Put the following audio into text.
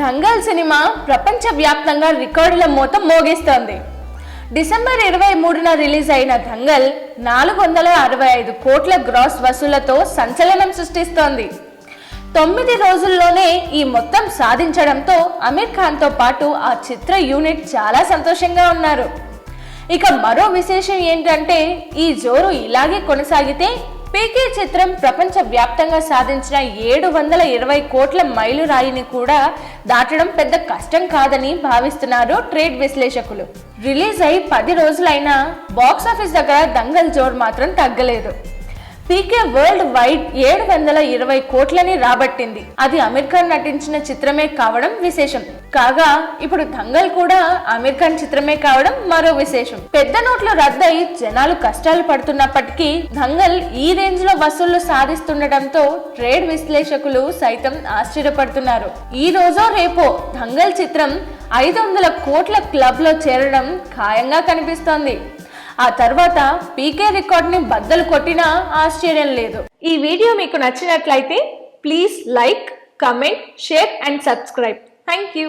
Dangal cinema ప్రపంచవ్యాప్తంగా రికార్డుల మూత మోగిస్తోంది. డిసెంబర్ ఇరవై మూడున రిలీజ్ అయిన దంగల్ నాలుగు వందల అరవై ఐదు కోట్ల గ్రాస్ వసూళ్ళతో సంచలనం సృష్టిస్తోంది. తొమ్మిది రోజుల్లోనే ఈ మొత్తం సాధించడంతో అమీర్ ఖాన్తో పాటు ఆ చిత్ర యూనిట్ చాలా సంతోషంగా ఉన్నారు. ఇక మరో విశేషం ఏంటంటే ఈ జోరు ఇలాగే కొనసాగితే పీకే చిత్రం ప్రపంచ వ్యాప్తంగా సాధించిన ఏడు వందల ఇరవై కోట్ల మైలురాయిని కూడా దాటడం పెద్ద కష్టం కాదని భావిస్తున్నారు ట్రేడ్ విశ్లేషకులు. రిలీజ్ అయి పది రోజులైనా బాక్స్ ఆఫీస్ దగ్గర దంగల్ జోర్ మాత్రం తగ్గలేదు. పీకే వరల్డ్ వైడ్ ఏడు వందల ఇరవై కోట్లని రాబట్టింది. అది అమీర్ ఖాన్ నటించిన చిత్రమే కావడం విశేషం. కాగా ఇప్పుడు దంగల్ కూడా అమీర్ ఖాన్ చిత్రమే కావడం మరో విశేషం. పెద్ద నోట్లు రద్దయి జనాలు కష్టాలు పడుతున్నప్పటికీ దంగల్ ఈ రేంజ్లో వసూళ్ళు సాధిస్తుండటంతో ట్రేడ్ విశ్లేషకులు సైతం ఆశ్చర్యపడుతున్నారు. ఈ రోజో రేపో దంగల్ చిత్రం ఐదు వందల కోట్ల క్లబ్లో చేరడం ఖాయంగా కనిపిస్తోంది. ఆ తర్వాత పీకే రికార్డ్ని బద్దలు కొట్టినా ఆశ్చర్యం లేదు. ఈ వీడియో మీకు నచ్చినట్లయితే please like comment share and subscribe. Thank you